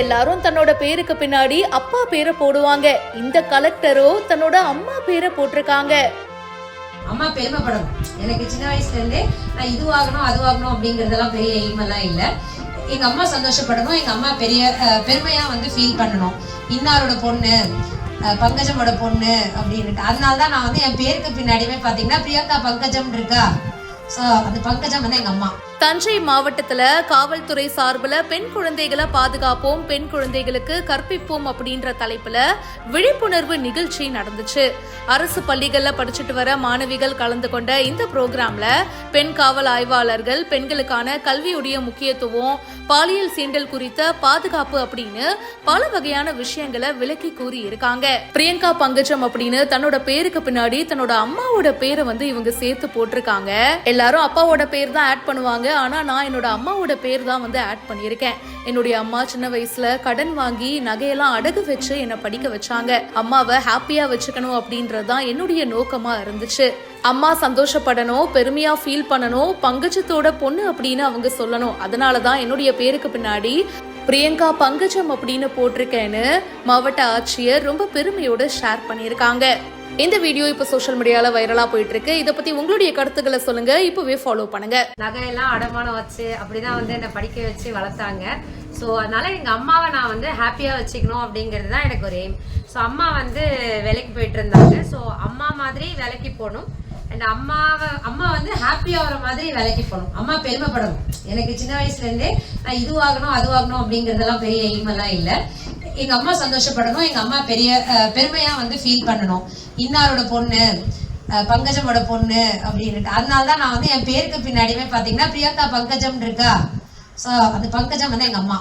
எல்லாரும் தன்னோட பேருக்கு பின்னாடி அப்பா பேரை போடுவாங்க. இந்த கலெக்டரோ தன்னோட அம்மா பேரை போட்டிருக்காங்க. அம்மா பெருமைப்படணும் எனக்கு சின்ன வயசுல இருந்தே நான் இதுவாகணும் அதுவாகணும் அப்படிங்கறதெல்லாம் பெரிய எய்ம் எல்லாம் இல்ல. எங்க அம்மா சந்தோஷப்படணும் எங்க அம்மா பெரிய அஹ், பெருமையா வந்து ஃபீல் பண்ணணும். இன்னாரோட பொண்ணு பங்கஜமோட பொண்ணு அப்படின்னுட்டு. அதனால தான் நான் வந்து என் பேருக்கு பின்னாடியுமே பாத்தீங்கன்னா பிரியங்கா பங்கஜம் இருக்கா. ஸோ அந்த பங்கஜம் வந்து எங்க அம்மா. தஞ்சை மாவட்டத்துல காவல்துறை சார்பில் பெண் குழந்தைகளை பாதுகாப்போம் பெண் குழந்தைகளுக்கு கற்பிப்போம் அப்படின்ற தலைப்புல விழிப்புணர்வு நிகழ்ச்சி நடந்துச்சு. அரசு பள்ளிகள்ல படிச்சுட்டு வர மாணவிகள் கலந்து கொண்ட இந்த ப்ரோக்ராமில் பெண் காவல் ஆய்வாளர்கள் பெண்களுக்கான கல்வியுடைய முக்கியத்துவம் பாலியல் சீண்டல் குறித்த பாதுகாப்பு அப்படின்னு பல வகையான விஷயங்களை விளக்கி கூறி இருக்காங்க பிரியங்கா பங்கஜம் அப்படின்னு தன்னோட பேருக்கு பின்னாடி தன்னோட அம்மாவோட பேரை வந்து இவங்க சேர்த்து போட்டிருக்காங்க. எல்லாரும் அப்பாவோட பேர் தான் ஆட் பண்ணுவாங்க. ஆனால் நான் என்னோட அம்மாவோட பேர் தான் வந்து ஆட் பண்ணியிருக்கேன். என்னுடைய அம்மா சின்ன வயசுல கடன் வாங்கி நகையெல்லாம் அடகு வச்சு என்னை படிக்க வச்சாங்க. அம்மாவை ஹாப்பியா வச்சுக்கணும் அப்படின்றது தான் என்னுடைய நோக்கமா இருந்துச்சு. அம்மா சந்தோஷப்படணும் பெருமையா ஃபீல் பண்ணணும் பங்கஜத்தோட பொண்ணு அப்படின்னு அவங்க சொல்லணும். அதனால தான் என்னுடைய பேருக்கு பின்னாடி பிரியங்கா பங்கஜம் அப்படின்னு போட்டிருக்கேன்னு மாவட்ட ஆட்சியர் ரொம்ப பெருமையோட ஷேர் பண்ணியிருக்காங்க. இந்த வீடியோ இப்போ சோஷியல் மீடியால வைரலா போயிட்டு இருக்கு இதை பத்தி உங்களுடைய கருத்துக்களை சொல்லுங்க. இப்பவே ஃபாலோ பண்ணுங்க. நகையெல்லாம் அடமானம் வச்சு அப்படிதான் வந்து என்னை படிக்க வச்சு வளர்த்தாங்க. ஸோ அதனால எங்க அம்மாவை நான் வந்து ஹாப்பியா வச்சுக்கணும் அப்படிங்கிறது தான் எனக்கு ஒரு எய்ம் ஸோ அம்மா வந்து வேலைக்கு போயிட்டு இருந்தாங்க ஸோ அம்மா மாதிரி வேலைக்கு போகணும். அண்ட் அம்மாவை அம்மா வந்து ஹாப்பி ஆகிற மாதிரி வேலைக்கு போகணும். அம்மா பெருமைப்படணும். எனக்கு சின்ன வயசுலேருந்தே நான் இதுவாகணும் அதுவாகணும் அப்படிங்கிறதெல்லாம் பெரிய எய்மெல்லாம் இல்லை. எங்கள் அம்மா சந்தோஷப்படணும். எங்கள் அம்மா பெரிய பெருமையாக வந்து ஃபீல் பண்ணணும். இன்னாரோட பொண்ணு பங்கஜமோட பொண்ணு அப்படின்ட்டு அதனால தான் நான் வந்து என் பேருக்கு பின்னாடியுமே பார்த்தீங்கன்னா பிரியங்கா பங்கஜம் இருக்கா. ஸோ அந்த பங்கஜம் வந்து எங்கள் அம்மா.